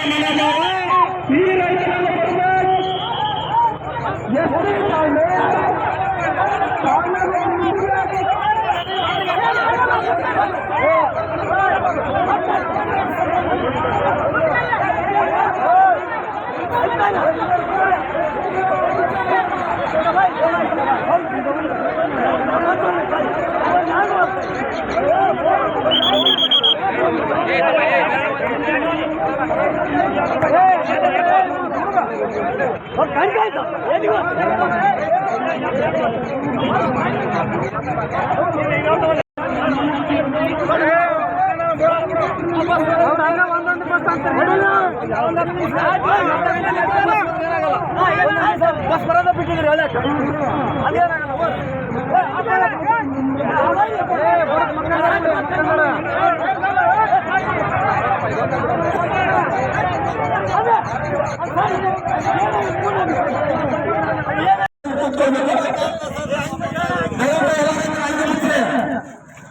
ಈ ರೈತರನ್ನ ಬಸ್ ಬರೋದ ಬಿಟ್ಟಿದ್ರಿ ಒಳ್ಳೆ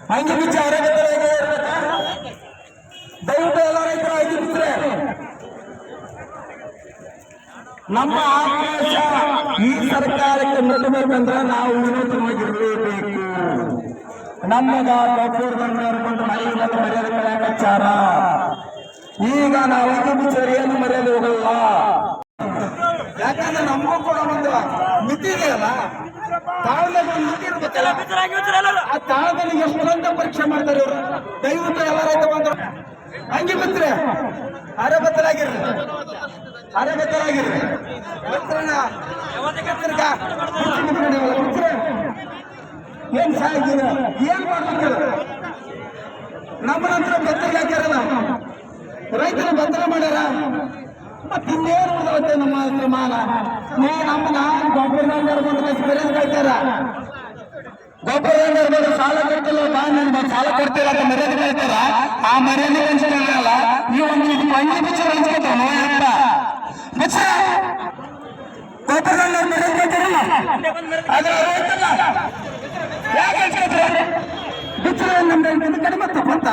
ಹಂಗೆ? ಬಿಚ್ಚ ದಯವಿಟ್ಟು ಎಲ್ಲ ರೈತರು ಹಂಗೆ ಬಿಚ್ಚರೆ ನಮ್ಮ ಆಕ್ರೋಶ ಈ ಸರ್ಕಾರಕ್ಕೆ ನಿಲ್ಲಬೇಕಂದ್ರೆ ನಾವು ವಿನೂತವಾಗಿರಲೇಬೇಕು ನಮ್ಮಗ ಕಪ್ಪೂರ್ದಂದ್ರೆ ಮನೆಯಿಂದ ಮರ್ಯಾದೆ ಕಳೆಯಕಚ್ಚಾರ ಈಗ ನಾವು ಇದು ಬಿಚ್ಚರೆ ಏನು ಮರ್ಯಾದೆ ಹೋಗಲ್ಲ. ಯಾಕಂದ್ರೆ ನಮಗೂ ಕೂಡ ಒಂದು ಮಿತಿ ಇದೆಯಲ್ಲ? ತಾಳ್ಮೆಗೆ ಒಂದು ಮಿತಿ ಇರ್ಬೇಕಲ್ಲ ಆ ತಾಳ್ಮೆಗೆ ಎಷ್ಟು ಪರೀಕ್ಷೆ ಮಾಡ್ತಾರೆ ಇವರು. ದಯವಿಟ್ಟು ಎಲ್ಲ ರೈತ ಬಂದ್ರು? ಹಂಗೆ ಬಿತ್ತರೆ ಅರೆ ಬತ್ತಲಾಗಿರ್ರಿ ಅರೆ ಬತ್ತಲಾಗಿರ್ರಿ ಏನ್ ಸಾಯ್ತೀರ? ಏನ್ ಮಾಡ್ಬೇಕು ನಮ್ಮ ನಂತರ ಬೆತ್ತರಿಗೆ ಹಾಕ್ಯಾರಲ್ಲ ರೈತರು ಬೆತ್ತಲ ಮಾಡ್ಯಾರ ಮತ್ತೆ ಇನ್ನೇನು ಉಳಿದೈತೆ ನಮ್ಮ ಮಾಲ ನೀ ನಮ್ಮನ್ನ ಗೊಬ್ಬರದಂಗರ ಬಂದು ಗೊಬ್ಬರ ಕಳ್ತಾರ ಗೊಬ್ಬರದಂಗರ ಬಂದು ಸಾಲ ಕೊಡ್ತಿಲ್ಲ, ಬಾ ನನ್ಗೆ ಸಾಲ ಕೊಡ್ತಿಲ್ಲ ಅಂತ ಮರ್ಯಾದೆ ಕಳ್ತಾರ ಆ ಮರ್ಯಾದೆ ಹಂಚ್ಕೊಳ್ಳಲ್ಲ ನೀವು ಒಂದು ಇದು ಮಂಜಿ ಬಿಚ್ಚ ಹಂಚ್ಕೊತಾವ ನೋಯಪ್ಪ ಬಿಚ್ಚ. ಗೊಬ್ಬರದಂಗರ ಮರ್ಯಾದೆ ಕಳ್ತಾರಲ್ಲ ಅದ್ರ ಅರ್ಥ ಯಾಕೆ ಹಂಚ್ಕೊತಾರೆ ಬಿಚ್ಚರ ನಮ್ದು ಕಡಿಮೆ ತಪ್ಪಂತ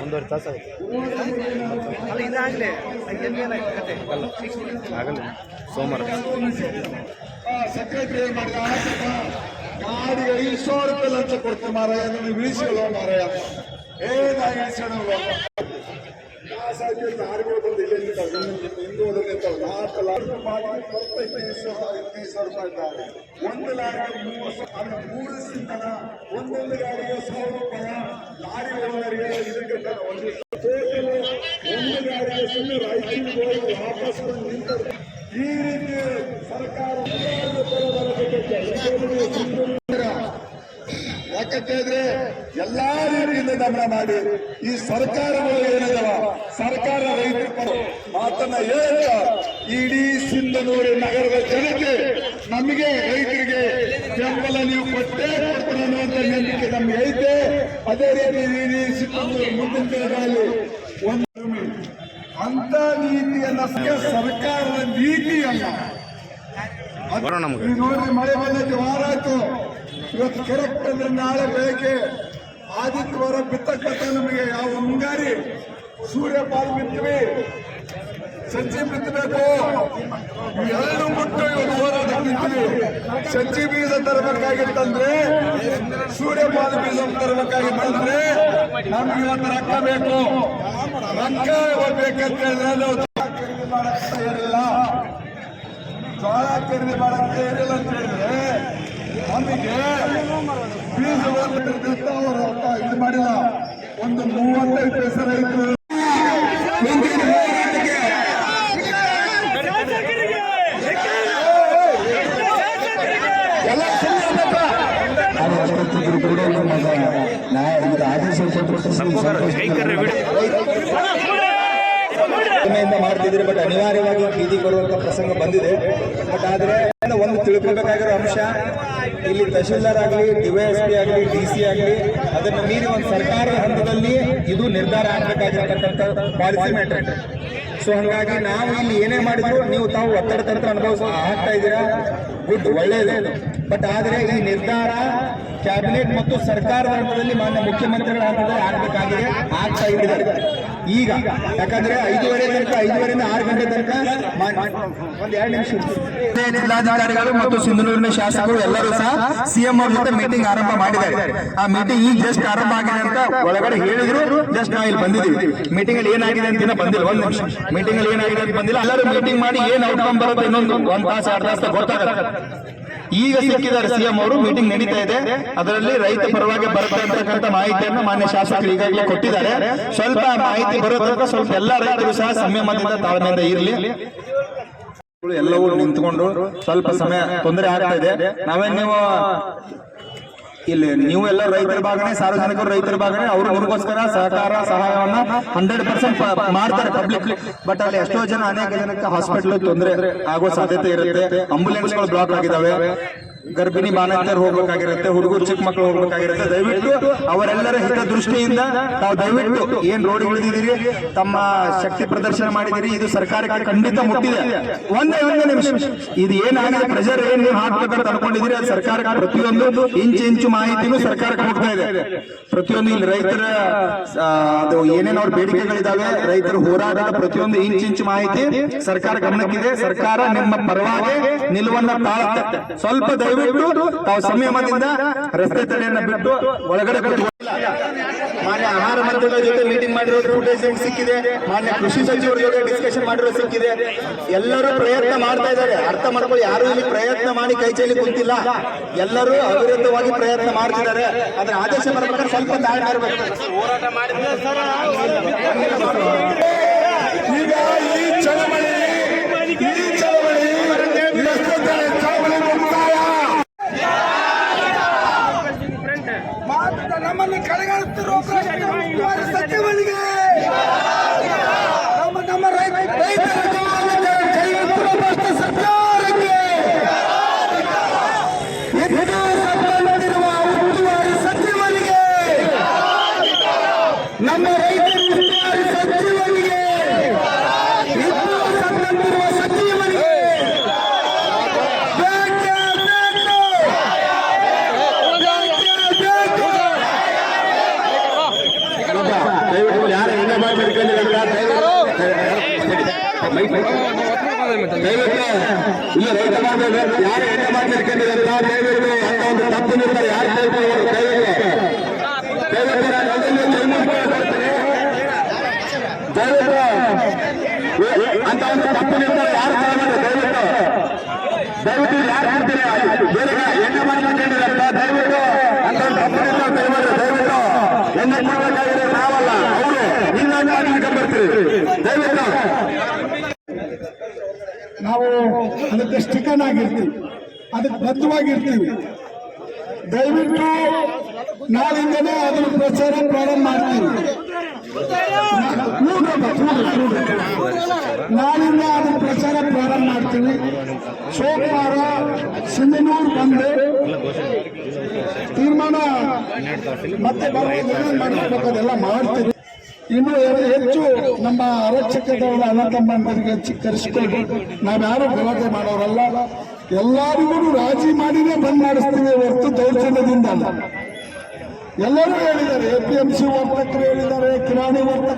ಒಂದೂವರೆ ತಾಸು ಆಗುತ್ತೆ. ಆಗಲ್ಲ. ಸೋಮವಾರ. ಸೆಕ್ರೆಟರಿ ಗಾಡಿಗೆ ಐದು ಸಾವಿರ ರೂಪಾಯಿ ಲಂಚ ಕೊಡ್ತೀನಿ ಮಾರಾಯ ನನ್ನ ಇಳಿಸಿಲ್ಲ ಮಾರಾಯ. ಏನಾಗ ನಿಂತಾವೆ ನಾಲ್ಕು ಲಾರಿ ಮಾಡಿ ಅಂದ್ರೆ ಮೂರು ಸಿಂಧನ ಒಂದೊಂದು ಸಾವಿರ ರೂಪಾಯಿ ಲಾರಿ ಓನರಿಗೆ ಇದಕ್ಕೆ ಒಂದು ಒಂದು ಗಾಡಿಗೆ ಸುಮ್ಮನೆ ರಾಯಚೂರಿಗೆ ಹೋಗಿ ವಾಪಸ್ ಬಂದು ಈ ರೀತಿ ಸರ್ಕಾರ ಯಾಕಂತೇಳಿದ್ರೆ ಎಲ್ಲಾ ರೀತಿಯಿಂದ ಗಮನ ಮಾಡಿ ಈ ಸರ್ಕಾರಗಳು ಪರ ಮಾತನ್ನ ಹೇಳುತ್ತ ಇಡೀ ಸಿಂಧನೂರು ನಗರದ ಜನತೆ ನಮಗೆ ರೈತರಿಗೆ ಬೆಂಬಲ ನೀವು ಕೊಟ್ಟೇ ಕೊಡ್ತೀನಿ ಅನ್ನುವಂತ ನಂಬಿಕೆ ನಮ್ಗೆ ಐತೆ. ಅದೇ ರೀತಿ ಇಡೀ ಸಿಂಧನೂರು ಮುಂದಿನ ದಿನಗಳಲ್ಲಿ ಒಂದು ಅಂತ ನೀತಿಯನ್ನ ಸರ್ಕಾರದ ನೀತಿ ಅಲ್ಲ ಅದು- ಬರೋಣ ನಮ್ಗೆ. ಈಗ ನೋಡ್ರಿ ಮಳೆ ಬಂದೈತೆ ವಾರ ಆಯ್ತು ಇವತ್ತು ಕರೆಕ್ಟ್ ಅಂದ್ರೆ ನಾಳೆ ಬೆಳಗ್ಗೆ ಆದಿತ್ಯವಾರ ಬಿತ್ತಕ್ಕಂತ ನಮಗೆ ಯಾವ ಮುಂಗಾರಿ ಸೂರ್ಯಪಾನ ಬಿತ್ತೀವಿ ಸಜ್ಜಿ ಬಿತ್ತಬೇಕು ಎರಡು ಮುಟ್ಟು ಇವತ್ತು ಹೋರಾಟಕ್ಕೆ ಸಜ್ಜಿ ಬೀಜ ತರಬೇಕಾಗಿತ್ತಂದ್ರೆ ಸೂರ್ಯಪಾದ ಬೀಜ ತರಬೇಕಾಗಿತ್ತಂದ್ರೆ ನಮ್ಗೆ ಇವತ್ತು ರೊಕ್ಕ ಬೇಕು. ರೊಕ್ಕ ಬೇಕಂತ ಹೇಳಿದ್ರೆ ಖರೀದಿ ಮಾಡಕ್ಕೆ ಖರೀದಿ ಮಾಡಕ್ ತಯಾರಿಲ್ಲ ಅಂತ ಹೇಳಿದ್ರೆ ನಮಗೆ ಬೀಜ ಒಂದು ಇದು ಮಾಡಿಲ್ಲ. ಒಂದು ಮೂವತ್ತೈದು ಪೈಸೆ ರೈತರು ಮುಂದಿನ ಹೋರಾಟಕ್ಕೆ ಎಲ್ಲ ಸುಮ್ಮನೆ ಕೂಡ ನಮಗೆ ಕಡಿಮೆಯಿಂದ ಮಾಡ್ತಿದ್ರೆ ಬಟ್ ಅನಿವಾರ್ಯವಾಗಿ ಬೀದಿ ಬರುವಂತ ಪ್ರಸಂಗ ಬಂದಿದೆ. ಬಟ್ ಆದ್ರೆ ಒಂದು ತಿಳ್ಕೊಬೇಕಾಗಿರೋ ಅಂಶ, ಇಲ್ಲಿ ತಹಶೀಲ್ದಾರ್ ಆಗಲಿ ಡಿವೈಎಸ್ಪಿ ಆಗಲಿ, ಡಿ ಸಿ ಆಗಲಿ, ಅದನ್ನು ಮೀರಿ ಒಂದು ಸರ್ಕಾರದ ಹಂತದಲ್ಲಿ ಇದು ನಿರ್ಧಾರ ಆಗಬೇಕಾಗಿರತಕ್ಕಂಥ ಪಾಲಿಸಿ ಮ್ಯಾಟರ್ ಸೊ ಹಂಗಾಗಿ ನಾವು ಇಲ್ಲಿ ಏನೇ ಮಾಡಿದ್ರು ನೀವು ತಾವು ಒತ್ತಡ ತಂತ್ರ ಅನುಭವಿಸ್ ಆಗ್ತಾ ಇದ್ದೀರಾ. ಗುಡ್ ಒಳ್ಳೆಯದೇ ಬಟ್ ಆದ್ರೆ ಈ ನಿರ್ಧಾರ ಕ್ಯಾಬಿನೆಟ್ ಮತ್ತು ಸರ್ಕಾರದ ಹಂತದಲ್ಲಿ ಮಾನ್ಯ ಮುಖ್ಯಮಂತ್ರಿಗಳ ಹಂತದಲ್ಲಿ ಆಗಬೇಕಾಗಿದೆ ಆಗ್ತಾ ಇದ್ದಾರೆ ಈಗ, ಯಾಕಂದ್ರೆ ಐದೂವರೆ ತನಕ, ಐದೂವರೆಯಿಂದ ಆರು ಗಂಟೆ ತನಕ ಜಿಲ್ಲಾಧಿಕಾರಿಗಳು ಮತ್ತು ಸಿಂಧನೂರಿನ ಶಾಸಕರು ಎಲ್ಲರೂ ಸಹ ಸಿಎಂ ಅವರ ಜೊತೆ ಮೀಟಿಂಗ್ ಆರಂಭ ಮಾಡಿದ್ದಾರೆ. ಆ ಮೀಟಿಂಗ್ ಈಗ ಜಸ್ಟ್ ಆರಂಭ ಆಗಿದೆ ಅಂತ ಒಳಗಡೆ ಹೇಳಿದ್ರು ಜಸ್ಟ್ ನಾವು ಇಲ್ಲಿ ಬಂದಿದ್ದೀವಿ. ಮೀಟಿಂಗ್ ಅಲ್ಲಿ ಏನಾಗಿದೆ ಅಂತ ಬಂದಿಲ್ಲ. ಒಂದು ನಿಮಿಷ. ಮೀಟಿಂಗ್ ಅಲ್ಲಿ ಏನಾಗಿದೆ ಅಂತ ಬಂದಿಲ್ಲ. ಎಲ್ಲರೂ ಮೀಟಿಂಗ್ ಮಾಡಿ ಏನ್ ಔಟ್ಕಮ್ ಬರುತ್ತೆ ಇನ್ನೊಂದು ಒಂದ್ ತಾಸು ಎರಡು ತಾಸು ಗೊತ್ತಾಗುತ್ತೆ ಈಗ ಸಿಕ್ಕಿದ್ದಾರೆ ಸಿಎಂ ಅವರು ಮೀಟಿಂಗ್ ನಡೀತಾ ಇದೆ. ಅದರಲ್ಲಿ ರೈತ ಪರವಾಗಿ ಬರುತ್ತೆ ಅಂತಕ್ಕಂಥ ಮಾಹಿತಿಯನ್ನು ಮಾನ್ಯ ಶಾಸಕರು ಈಗಾಗಲೇ ಕೊಟ್ಟಿದ್ದಾರೆ. ಸ್ವಲ್ಪ ಮಾಹಿತಿ ಬರೋ ತನಕ ಸ್ವಲ್ಪ ಎಲ್ಲ ರೈತರು ಸಹ ಸಂಯಮದಿಂದ ತಾಳ್ಮೆಯಿಂದ ಇರಲಿ. ಎಲ್ಲವೂ ನಿಂತ್ಕೊಂಡು ಸ್ವಲ್ಪ ಸಮಯ ತೊಂದರೆ ಆಗ್ತಾ ಇದೆ. ನಾವೇನ್ ನೀವು ಇಲ್ಲಿ ನೀವು ಎಲ್ಲ ರೈತರ ಭಾಗನೆ, ಸಾರ್ವಜನಿಕರು ರೈತರ ಭಾಗನೆ, ಅವರು ಅವ್ರಿಗೋಸ್ಕರ ಸಹಕಾರ, ಸಹಾಯವನ್ನ ಹಂಡ್ರೆಡ್ ಪರ್ಸೆಂಟ್ ಮಾಡ್ತಾರೆ ಪಬ್ಲಿಕ್ ಬಟ್ ಅಲ್ಲಿ ಎಷ್ಟೋ ಜನ ಅನೇಕ ಜನಕ್ಕೆ ಹಾಸ್ಪಿಟಲ್ ತೊಂದರೆ ಆಗೋ ಸಾಧ್ಯತೆ ಇರುತ್ತೆ. ಆಂಬುಲೆನ್ಸ್ಗಳು ಬ್ಲಾಕ್ ಆಗಿದಾವೆ ಗರ್ಭಿಣಿ ಬಾಣಂತರು ಹೋಗ್ಬೇಕಾಗಿರುತ್ತೆ, ಹುಡುಗರು ಚಿಕ್ಕ ಮಕ್ಕಳು ಹೋಗ್ಬೇಕಾಗಿರುತ್ತೆ. ದಯವಿಟ್ಟು ಅವರೆಲ್ಲರ ಹಿತದೃಷ್ಟಿಯಿಂದ ತಾವು ದಯವಿಟ್ಟು ಏನ್ ರೋಡ್ ಉಳಿದಿದ್ದೀರಿ, ತಮ್ಮ ಶಕ್ತಿ ಪ್ರದರ್ಶನ ಮಾಡಿದಿರಿ ಇದು ಸರ್ಕಾರಕ್ಕೆ ಖಂಡಿತ ಮುಟ್ಟಿದೆ. ಒಂದೇ ಒಂದೇ ನಿಮಿಷ. ಇದು ಏನಾಗಿದೆ ಪ್ರೆಷರ್ ಏನ್ ನೀವು ಹಾಕ್ಬೇಕಂತ ಅನ್ಕೊಂಡಿದ್ದೀರಿ ಅದು ಸರ್ಕಾರಕ್ಕೆ ಪ್ರತಿಯೊಂದು ಇಂಚು ಇಂಚು ಮಾಹಿತಿನೂ ಸರ್ಕಾರಕ್ಕೆ ಹೋಗ್ತಾ ಇದೆ. ಪ್ರತಿಯೊಂದು ಇಲ್ಲಿ ರೈತರ ಅದು ಏನೇನು ಅವ್ರ ಬೇಡಿಕೆಗಳಿದಾವೆ, ರೈತರ ಹೋರಾಟದ ಪ್ರತಿಯೊಂದು ಇಂಚು ಇಂಚು ಮಾಹಿತಿ ಸರ್ಕಾರ ಗಮನಕ್ಕಿದೆ. ಸರ್ಕಾರ ನಿಮ್ಮ ಪರವಾಗಿ ನಿಲುವನ್ನ ತಾಳುತ್ತೆ. ಸ್ವಲ್ಪ ದಯವಿಟ್ಟು ತಾವು ಸಂಯಮದಿಂದ ರಸ್ತೆ ತಡೆಯನ್ನ ಬಿಟ್ಟು ಒಳಗಡೆ. ಮಾನ್ಯ ಆಹಾರ ಮಂತ್ರಿಗಳ ಜೊತೆ ಮೀಟಿಂಗ್ ಮಾಡಿರೋ ಫುಟೇಜ್ ಸಿಕ್ಕಿದೆ. ಮಾನ್ಯ ಕೃಷಿ ಸಚಿವರ ಜೊತೆ ಡಿಸ್ಕಷನ್ ಮಾಡಿರೋದು ಸಿಕ್ಕಿದೆ. ಎಲ್ಲರೂ ಪ್ರಯತ್ನ ಮಾಡ್ತಾ ಇದ್ದಾರೆ. ಅರ್ಥ ಮಾಡ್ಕೊಳ್ಳಿ ಯಾರು ಇಲ್ಲಿ ಪ್ರಯತ್ನ ಮಾಡಿ ಕೈ ಚೈಲಿ ಕುಂತಿಲ್ಲ. ಎಲ್ಲರೂ ಅವಿರತವಾಗಿ ಪ್ರಯತ್ನ ಮಾಡ್ತಿದ್ದಾರೆ. ಅದ್ರ ಆದೇಶ ಬರ್ಬೇಕಾದ್ರೆ ಸ್ವಲ್ಪ ತಾಳ್ಮೆ ಮಾಡಬೇಕು ಈಗ ಈ ಚಳವಳಿ ಈ ಚಳವಳಿ ಎಷ್ಟೊತ್ತಲ್ಲಿ ಚಳವಳಿ ಮುಕ್ತಾಯ ಮಾತ್ರ ನಮ್ಮನ್ನು ಕಡೆಗಣಿಸುತ್ತಿರುವ ಪ್ರಶ್ನೆ ಉಸ್ತುವಾರಿ ಸಚಿವನಿಗೆ ನಮ್ಮ ನಮ್ಮ ರೈ- ರೈತರ ಜೀವನಕ್ಕೆ ಕೈಗೆತ್ತಿರುವ ಭ್ರಷ್ಟ ಸರ್ಕಾರಕ್ಕೆ ಎದ್ದು ಸಂಬಂಧಿಸಿರುವ ಉಸ್ತುವಾರಿ ಸಚಿವನಿಗೆ ನಮ್ಮ ರೈತರ ಉಸ್ತುವಾರಿ ಸಚಿವನಿಗೆ ಎದ್ದು ಸಂಬಂಧಿಸಿರುವ ಸಚಿವನಿಗೆ ಬೇಕೇ ಬೇಕು ದಯವಿಟ್ಟು ಯಾರು ಹೆಂಗೆ ದಯವಿಟ್ಟು ಇಲ್ಲ ರೈತ ಬಾಂಧವರು ಯಾರು ಹೆಂಗೆ ಮಾಡ್ತಿರ್ಕೊಂಡಿರಂತ ದಯವಿಟ್ಟು ಅಂತ ಒಂದು ತಪ್ಪು ನಿರ್ಧಾರ ಯಾರು ತೆಗೆದುಕೊಳ್ಳೋದು ದಯವಿಟ್ಟು ದಯವಿಟ್ಟು ನಾನು ಅದನ್ನು ಕೈ ಮುಗ್ದು ಹೇಳ್ತೀನಿ. ದಯವಿಟ್ಟು ಅಂತ ಒಂದು ತಪ್ಪು ನಿರ್ಧಾರ ಯಾರು ತಗೊಳ್ಳಿ ದಯವಿಟ್ಟು ದಯವಿಟ್ಟು ಯಾರು ಮಾಡ್ತೀರಿ ಬೇರೆ ಎಣ್ಣೆ ಮಾಡ್ಕೊಂಡಿರಂತ ದಯವಿಟ್ಟು ಅಂತ ಒಂದು ತಪ್ಪು ನಿರ್ಧಾರ ತಗೊಳ್ಳಿ ದಯವಿಟ್ಟು ಎಣ್ಣೆ ಕೊಡಬೇಕಾಗಿದೆ ನಾವಲ್ಲ. ಅವರು ದಯವಿಟ್ಟು. ನಾವು ಅದಕ್ಕೆ ಸ್ಟಿಕನ್ ಆಗಿರ್ತೀವಿ. ಅದಕ್ಕೆ ಬದ್ಧವಾಗಿರ್ತೀವಿ. ದಯವಿಟ್ಟು ನಾಳಿಂದನೇ ಅದರ ಪ್ರಚಾರ ಪ್ರಾರಂಭ ಮಾಡ್ತೀವಿ. ನಾಳಿಂದ ಅದರ ಪ್ರಚಾರ ಪ್ರಾರಂಭ ಮಾಡ್ತೀವಿ. ಸೋಮವಾರ ಸಿಂಧನೂರು ಬಂದು ಮತ್ತೆ ಇನ್ನು ಹೆಚ್ಚು ನಮ್ಮ ಆರಕ್ಷಕಗಳ ಅಣ್ಣ ಅನಂತಮ್ಮಂದರಿಗೆ ಕರೆಸಿಕೊಂಡು ನಾವ್ಯಾರು ಗಲಾಟೆ ಮಾಡೋರಲ್ಲ, ಎಲ್ಲರಿಗೂ ರಾಜಿ ಮಾಡಿನೇ ಬಂದ್ ಮಾಡಿಸ್ತೀವಿ ಹೊರತು ದೌರ್ಜನ್ಯದಿಂದ ಅಲ್ಲ ಎಲ್ಲರೂ ಹೇಳಿದ್ದಾರೆ, ಎ ಪಿ ಎಂ ಸಿ ವರ್ತಕರು ಹೇಳಿದ್ದಾರೆ, ಕಿರಾಣಿ ವರ್ತಕರು